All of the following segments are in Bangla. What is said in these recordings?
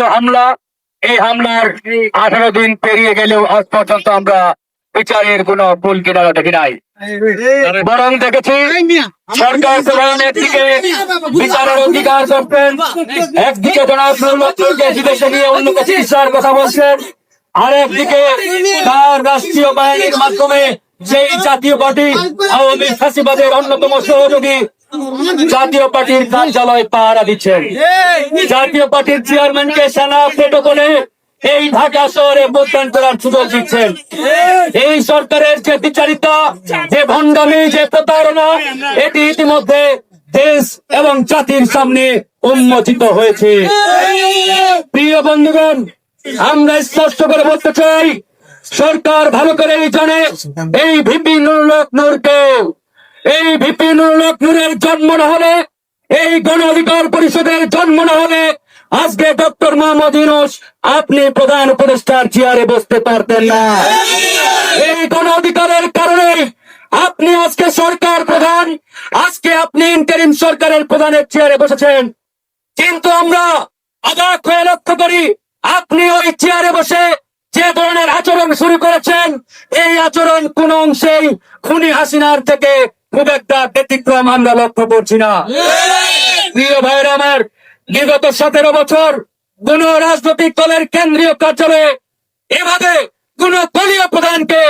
হামলা, এই আঠারো দিন পেরিয়ে গেলেও পর্যন্ত আমরা বিচারের ভুল বরং দেখেছি অধিকার একদিকে জনাব বিদেশে নিয়ে অন্যকে চিকিৎসার কথা বলছেন। তার রাষ্ট্রীয় বাহিনীর মাধ্যমে সেই জাতীয় পার্টি আওয়ামী ফাঁসিবাদের অন্যতম সহযোগী, জাতীয় পার্টির কার্যালয় পাহারা দিচ্ছেন জাতীয় পার্টির চেয়ারম্যানকে সেনা প্রোটোকলে এই ঢাকা শহরে ভোটদান করার সুযোগ দিচ্ছেন এই সরকারের যে বিচারিতা, যে ভণ্ডামি, যে প্রতারণা, এটি ইতিমধ্যে দেশ এবং জাতির সামনে উন্মোচিত হয়েছে। প্রিয় বন্ধুগণ, আমরা স্পষ্ট করে বলতে চাই সরকার ভালো করেই জানে এই ভিপি নূরকে। এই ভিপি নুরুল জন্ম না হলে, এই গণ অধিকার পরিষদের জন্ম না হলে, আজকে ডক্টর মোহাম্মদ ইউনুস আপনি প্রধান উপদেষ্টার চেয়ারে বসতে পারতেন না। এই গণ অধিকারের কারণে আপনি আজকে সরকার প্রধান, আজকে আপনি ইন্টারিম সরকারের প্রধানের চেয়ারে বসেছেন। কিন্তু আমরা অবাক হয়ে লক্ষ্য করি, আপনি ওই চেয়ারে বসে যে ধরনের আচরণ শুরু করেছেন, এই আচরণ কোন অংশেই খুনি হাসিনার থেকে খুব একটা ব্যতিক্রম আমরা লক্ষ্য করছি না। প্রিয় ভাইয়ের আমার, বিগত সতেরো বছর কোন রাজনৈতিক দলের কেন্দ্রীয় কার্যালয়ে এভাবে কোন দলীয় প্রধানকে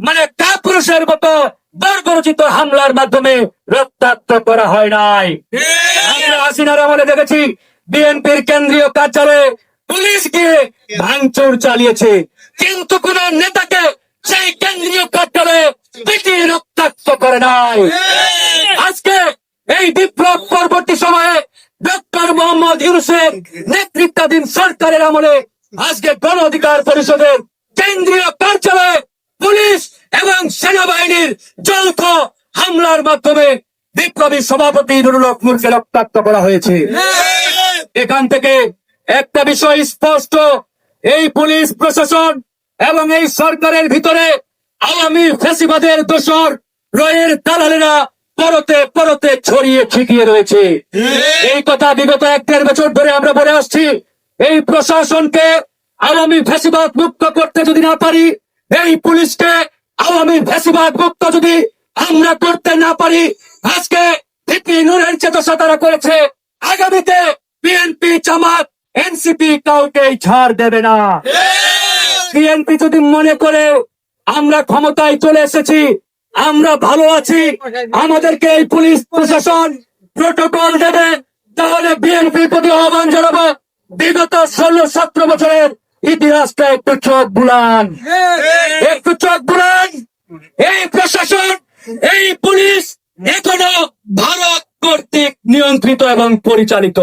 মানে কাপুরুষের মতো বর্বরচিত হামলার মাধ্যমে রক্তাক্ত করা হয় নাই। আমরা হাসিনার আমলে দেখেছি, বিএনপির কেন্দ্রীয় কার্যালয়ে পুলিশ গিয়ে ভাঙচুর চালিয়েছে। কিন্তু কোন নেতাকে সেই কেন্দ্রীয় কার্যালয়ে পিটিয়ে রক্তাক্ত করে নাই। আজকে এই বিপ্লব পরবর্তী সময়ে ডক্টর মোহাম্মদ ইউনুসের নেতৃত্বাধীন সরকারের আমলে আজকে গণ অধিকার পরিষদের কেন্দ্রীয় কার্যালয়ে পুলিশ এবং সেনাবাহিনীর যৌথ হামলার মাধ্যমে বিপ্লবী সভাপতি নুরুল হকমুরকে রক্তাক্ত করা হয়েছে। এখান থেকে একটা বিষয় স্পষ্ট এই পুলিশ প্রশাসন এবং এই সরকারের ভিতরে আওয়ামী ফেসিবাদের দোষর রয়ের দালালেরা পরতে পরতে ছড়িয়ে ছিটিয়ে রয়েছে। এই কথা বিগত এক দেড় বছর ধরে আমরা বলে আসছি এই প্রশাসনকে আওয়ামী ফেসিবাদ মুক্ত করতে যদি না পারি এই পুলিশকে আওয়ামী ফেসিবাদ মুক্ত যদি আমরা করতে না পারি আজকে ভিপি নুরের চেতসা তারা করেছে। আগামীতে বিএনপি জামাত এনসিপি কাউকে ছাড় দেবে না। বিএনপি যদি মনে করে আমরা ক্ষমতায় চলে এসেছি, আমরা ভালো আছি, আমাদেরকে এই পুলিশ প্রশাসন প্রোটোকল দেবে, তাহলে বিএনপির প্রতি আহ্বান জানাব। বিগত ষোলো সতেরো বছরের ইতিহাসটা একটু চোখ বুলান। একটু চোখ বুলান। এই প্রশাসন, এই পুলিশ এখনও ভারত কর্তৃক নিয়ন্ত্রিত এবং পরিচালিত।